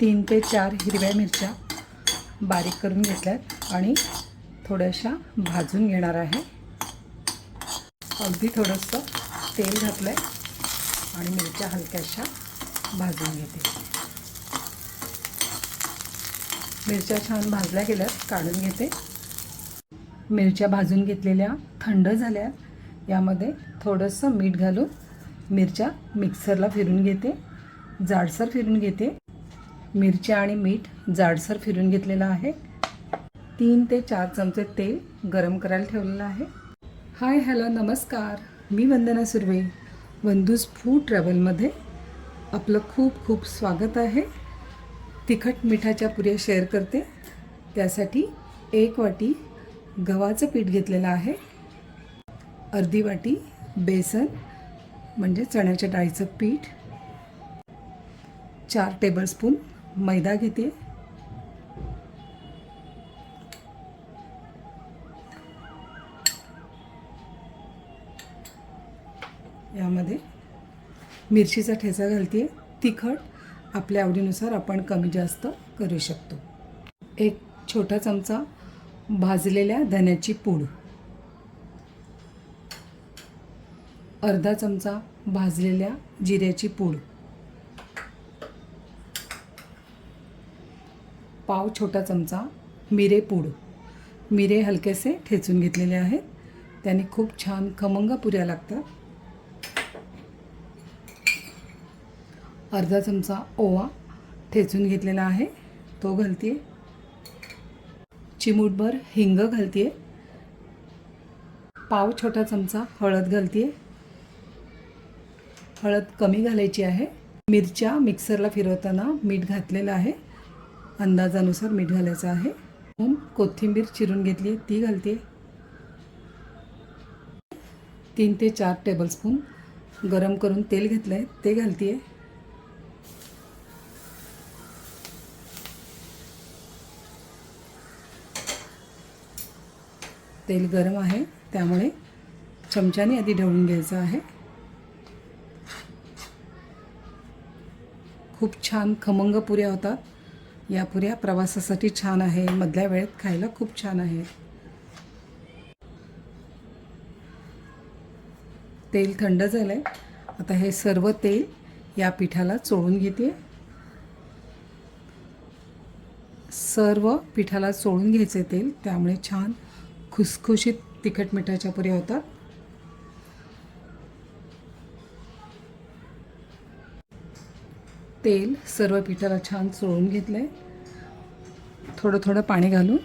तीन ते चार हिरव्या मिरच्या बारीक करून घेतल्यात आणि थोड्याशा भाजून घेणार आहे. अगदी थोडंसं तेल घातलं आहे आणि मिरच्या हलक्याशा भाजून घेते. मिरच्या छान भाजल्या गेल्यात काढून घेते. मिरच्या भाजून घेतलेल्या थंड झाल्या यामध्ये थोडंसं मीठ घालून मिरच्या मिक्सरला फिरून घेते. जाडसर फिरून घेते. मिरच्या आणि मीठ जाडसर फिरून घेतलेलं आहे. तीन ते चार चमचे तेल गरम करायला ठेवलेलं आहे. हाय हॅलो नमस्कार. मी वंदना सुर्वे वंदूज फूड ट्रॅव्हलमध्ये आपलं खूप खूप स्वागत आहे. तिखट मिठाच्या पुऱ्या शेअर करते. त्यासाठी एक वाटी गव्हाचं पीठ घेतलेलं आहे. अर्धी वाटी बेसन म्हणजे चण्याच्या डाळीचं पीठ चार टेबलस्पून मैदा घेते. यामध्ये मिरचीचा ठेचा घालते. तिखट आपल्या आवडीनुसार आपण कमी जास्त करू शकतो. एक छोटा चमचा भाजलेल्या धन्याची पूड. अर्धा चमचा भाजलेल्या जिऱ्याची पूड. पाव छोटा चमचा मिरे पूड. मिरे हलकेसे ठेचून घेतलेले आहेत. त्याने खूप छान खमंग पुऱ्या लागतात. अर्धा चमचा ओवा ठेचून घेतलेला आहे. तो घालते चिमूटभर हिंग घालते पाव छोटा चमचा हळद घालते हळद कमी घालायची आहे. मिरच्या मिक्सरला फिरवताना मीठ घातलेलं आहे. अंदाजानुसार मीठ घालायचं आहे. म्हणून कोथिंबीर चिरून घेतली आहे. ती घालते. तीन ते चार टेबलस्पून गरम करून तेल घेतलं आहे ते घालते तेल गरम आहे. त्यामुळे चमच्याने आधी ढवळून घ्यायचं आहे. खूप छान खमंग पुऱ्या होतात. या पुऱ्या प्रवासासाठी छान आहे. मधल्या वेळेत खायला खूप छान आहे. तेल थंड झालं आहे आता हे सर्व तेल या पिठाला चोळून घेते. सर्व पिठाला चोळून घ्यायचे तेल. त्यामुळे छान खुसखुशीत तिखट मिठाच्या पुऱ्या होतात. तेल सर्व पिठाला छान चोळून घेतलं आहे थोडं थोडं पाणी घालून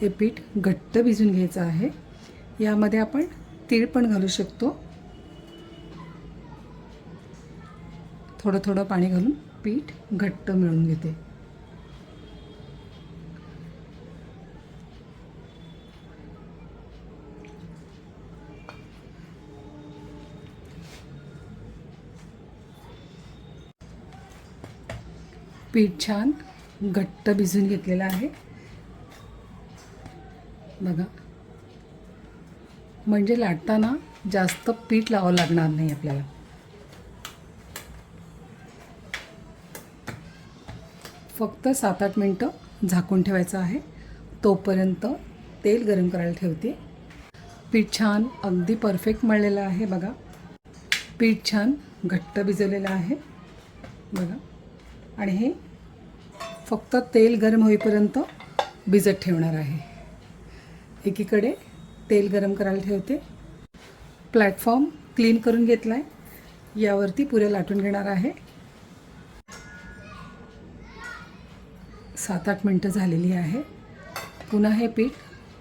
हे पीठ घट्ट भिजून घ्यायचं आहे. यामध्ये आपण तीळ पण घालू शकतो. थोडं थोडं पाणी घालून पीठ घट्ट मिळून घेते. पीठ छान घट्ट भिजून घेतलेलं आहे. बघा. म्हणजे लाटताना जास्त पीठ लावावं लागणार नाही आपल्याला. फक्त सात आठ मिनटं झाकून ठेवायचं आहे. तोपर्यंत तेल गरम करायला ठेवते. पीठ छान अगदी परफेक्ट मळलेलं आहे बघा. पीठ छान घट्ट भिजवलेलं आहे. बघा. आणि हे फक्त तेल गरम होईपर्यंत भिजत ठेवणार आहे. एकीकडे तेल गरम करायला ठेवते. प्लॅटफॉर्म क्लीन करून घेतला आहे यावरती पुऱ्या लाटून घेणार आहे. सात आठ मिनटं झालेली आहे. पुन्हा हे पीठ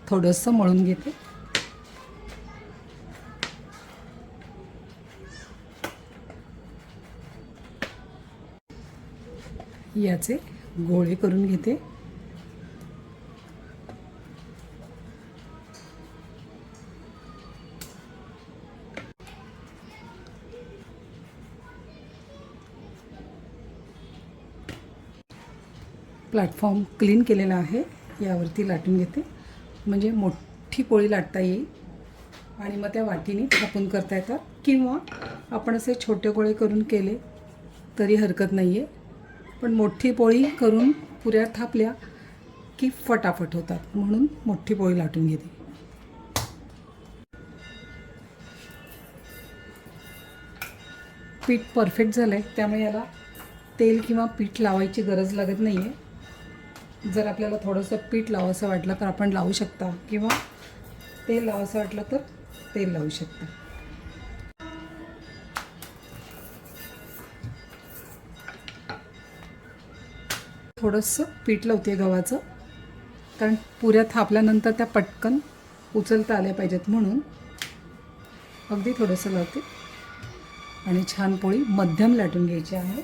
थोडंसं मळून घेते. याचे गोळे करून घेते. प्लॅटफॉर्म क्लीन केलेला आहे यावरती लाटून घेते. म्हणजे मोठी पोळी लाटता येईल आणि मग त्या वाटीने थापून करता येतात. किंवा आपण असे छोटे गोळे करून केले तरी हरकत नाही आहे पण मोठी पोळी करून पुऱ्या थापल्या की फटाफट होतात. म्हणून मोठी पोळी लाटून घेते. पीठ परफेक्ट झालं आहे त्यामुळे याला तेल किंवा पीठ लावायची गरज लागत नाही आहे जर आपल्याला थोडंसं पीठ लावायचं वाटलं तर आपण लावू शकता. किंवा तेल लावायचं वाटलं तर तेल लावू शकता. थोडंसं पीठ लावते गव्हाचं. कारण पुऱ्या थापल्यानंतर त्या पटकन उचलता आल्या पाहिजेत म्हणून. अगदी थोडंसं लावते. आणि छान पोळी मध्यम लाटून घ्यायची आहे.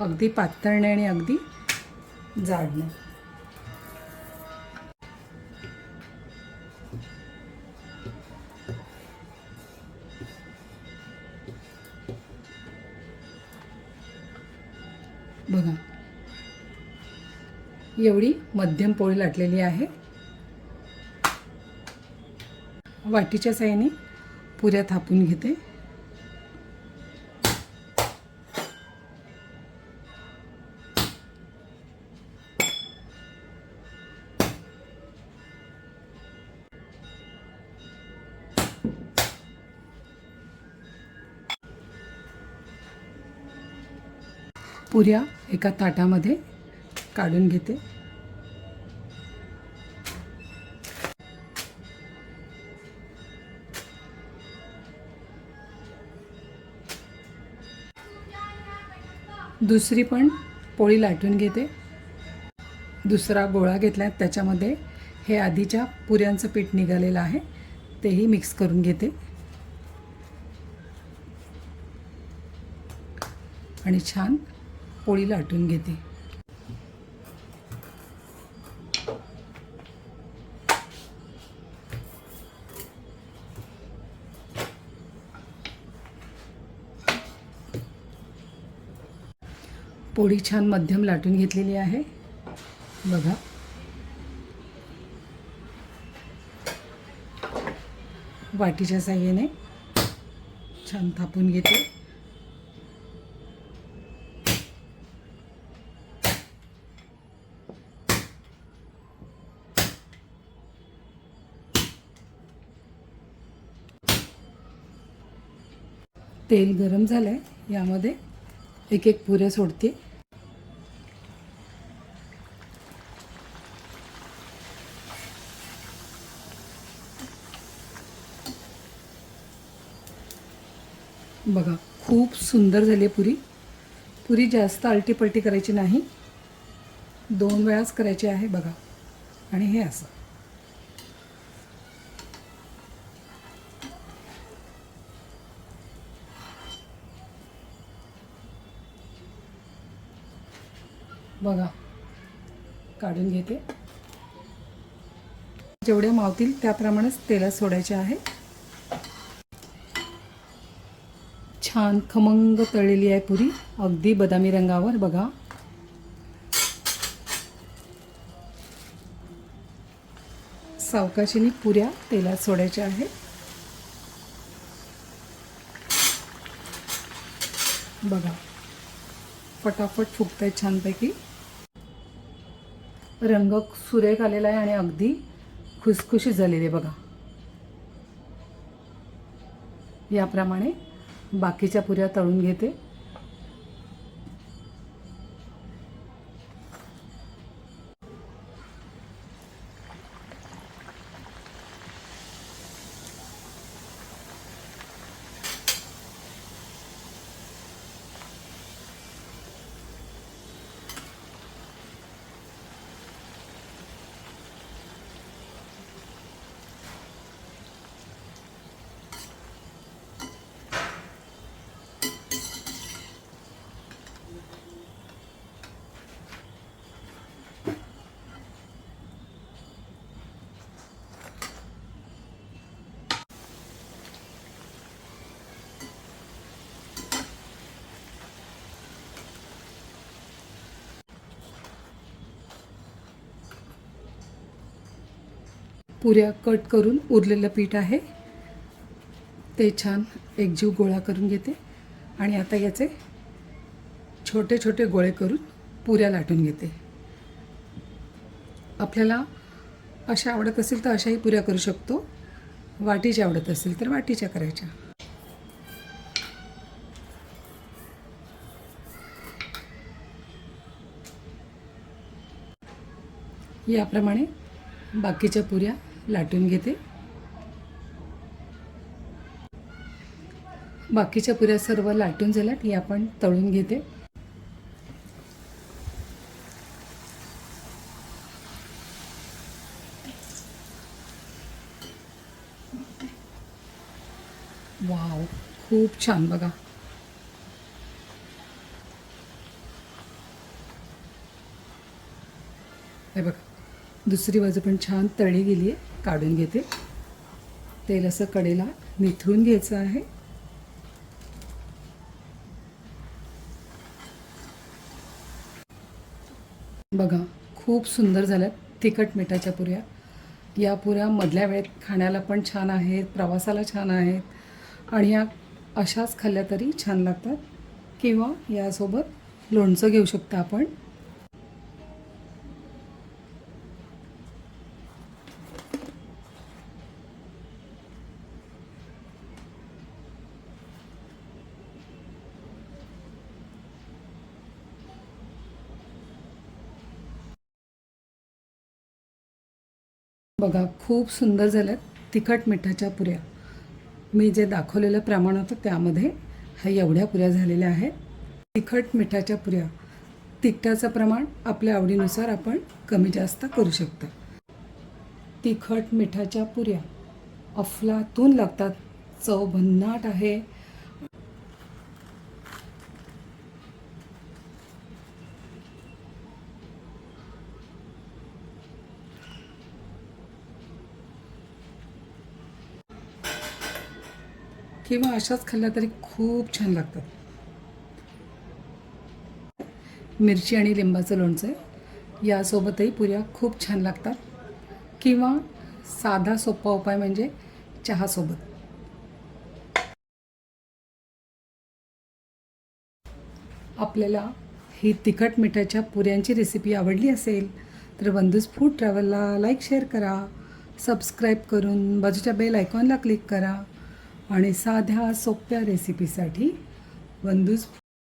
अगदी पातळ नाही आणि अगदी जाड नाही बघा. एवढी मध्यम पोळी लाटलेली आहे. वाटीच्या साईने पुऱ्या थापून घेते. पुऱ्या एका ताटामध्ये काढून घेते. दुसरी पण पोळी लाटून घेते. दुसरा गोळा घेतला त्याच्यामध्ये हे आधीच्या पुऱ्यांचं पीठ निघालेलं आहे तेही मिक्स करून घेते. आणि छान पोळी लाटून घेते. पोळी छान मध्यम लाटून घेतलेली आहे. बघा. वाटीच्या साह्याने छान थापून घेते. तेल गरम झालं आहे यामध्ये एक एक पुऱ्या सोडते. बघा खूप सुंदर झाली आहे पुरी. पुरी जास्त आलटीपलटी करायची नाही. दोन वेळाच करायची आहे बघा. आणि हे असं. बघा काढून घेते. जेवढ्या मावतील त्याप्रमाणेच तेलात सोडायचे आहे. छान खमंग तळलेली आहे पुरी. अगदी बदामी रंगावर बघा. सावकाशीने पुऱ्या तेलात सोडायच्या आहे बघा. फटाफट फुगत आहेत छानपैकी. रंग सुरेख आलेला आहे आणि अगदी खुसखुशीत झालेली आहे बघा. याप्रमाणे बाकीच्या पुऱ्या तळून घेते. पुऱ्या कट करून उरलेलं पीठ आहे. ते छान एकजीव गोळा करून घेते. आणि आता याचे छोटे छोटे गोळे करून पुऱ्या लाटून घेते. आपल्याला अशा आवडत असेल तर अशाही पुऱ्या करू शकतो. वाटीच्या आवडत असेल तर वाटीच्या करायच्या. याप्रमाणे बाकीच्या पुऱ्या लाटून घेते. बाकीच्या पुऱ्या सर्व लाटून झाल्या ती आपण तळून घेते. वाव खूप छान बघा. हे बघा दुसरी बाजू पण छान तळी गेली आहे काढून घेते. तेल असं कडेला निथळून घ्यायचं आहे. बघा खूप सुंदर झाल्यात तिखट मिठाच्या पुऱ्या. या पुऱ्या मधल्या वेळेत खाण्याला पण छान आहेत प्रवासाला छान आहेत आणि या अशाच खाल्ल्या तरी छान लागतात. किंवा यासोबत लोणचं घेऊ शकता आपण. बघा खूप सुंदर झाल्यात तिखट मिठाच्या पुऱ्या. मी जे दाखवलेलं प्रमाण होतं त्यामध्ये ह्या एवढ्या पुऱ्या झालेल्या आहेत. तिखट मिठाच्या पुऱ्या. तिखटाचं प्रमाण आपल्या आवडीनुसार आपण कमी जास्त करू शकता. तिखट मिठाच्या पुऱ्या. अफलातून लागतात. चव भन्नाट आहे. किंवा अशाच खाल्ल्या तरी खूप छान लागतात. मिरची आणि लिंबाचं लोणचं आहे. यासोबतही पुऱ्या खूप छान लागतात. किंवा साधा सोपा उपाय म्हणजे चहासोबत. आपल्याला ही तिखट मिठाच्या पुऱ्यांची रेसिपी आवडली असेल तर बंधूज फूड ट्रॅव्हलला लाईक शेअर करा. सबस्क्राईब करून बाजूच्या बेल आयकॉनला क्लिक करा. आणि साध्या सोप्या रेसिपीसाठी बंधूस